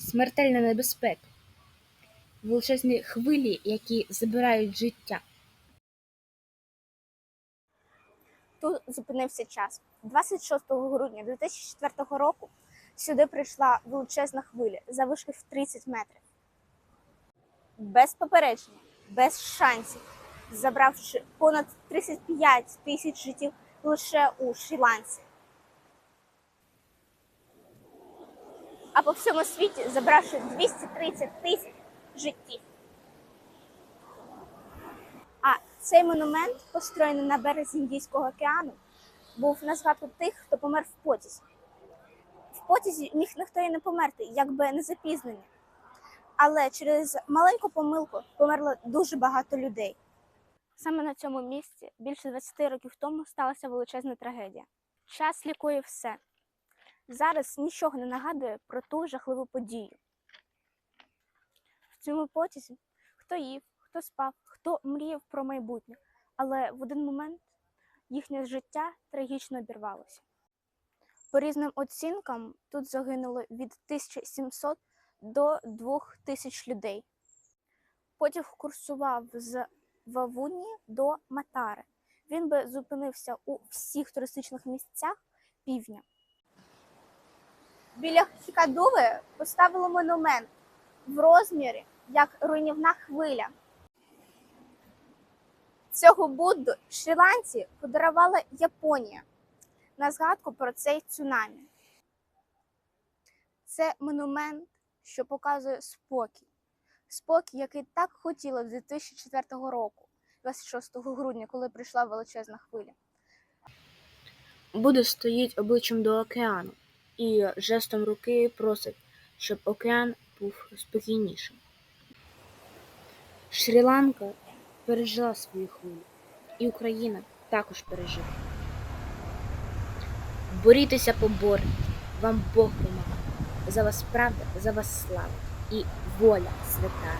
смертельна небезпека, величезні хвилі, які забирають життя. Тут зупинився час. 26 грудня 2004 року сюди прийшла величезна хвиля завишки в 30 метрів. Без попередження, без шансів, забравши понад 35 тисяч життів лише у Шрі-Ланці. А по всьому світі забравши 230 тисяч життів. А цей монумент, построєний на березі Індійського океану, був на згадку тих, хто помер в потязі. В потязі міг ніхто і не померти, якби не запізнення. Але через маленьку помилку померло дуже багато людей. Саме на цьому місці більше 20 років тому сталася величезна трагедія. Час лікує все. Зараз нічого не нагадує про ту жахливу подію. В цьому потязі хто їв, хто спав, хто мріяв про майбутнє, але в один момент їхнє життя трагічно обірвалося. По різним оцінкам тут загинуло від 1700 до 2000 людей. Потяг курсував з Вавуні до Матари. Він би зупинився у всіх туристичних місцях півдня. Біля Хікадуви поставили монумент в розмірі як руйнівна хвиля. Цього Будду Шрі-Ланці подарувала Японія на згадку про цей цунамі. Це монумент, що показує спокій. Спокій, який так хотіли з 2004 року, 26 грудня, коли прийшла величезна хвиля. Будда стоїть обличчям до океану і жестом руки просить, щоб океан був спокійнішим. Шрі-Ланка пережила свою хвилю, і Україна також пережила. Борітеся поборете, вам Бог помагає. За вас правда, за вас слава і воля свята.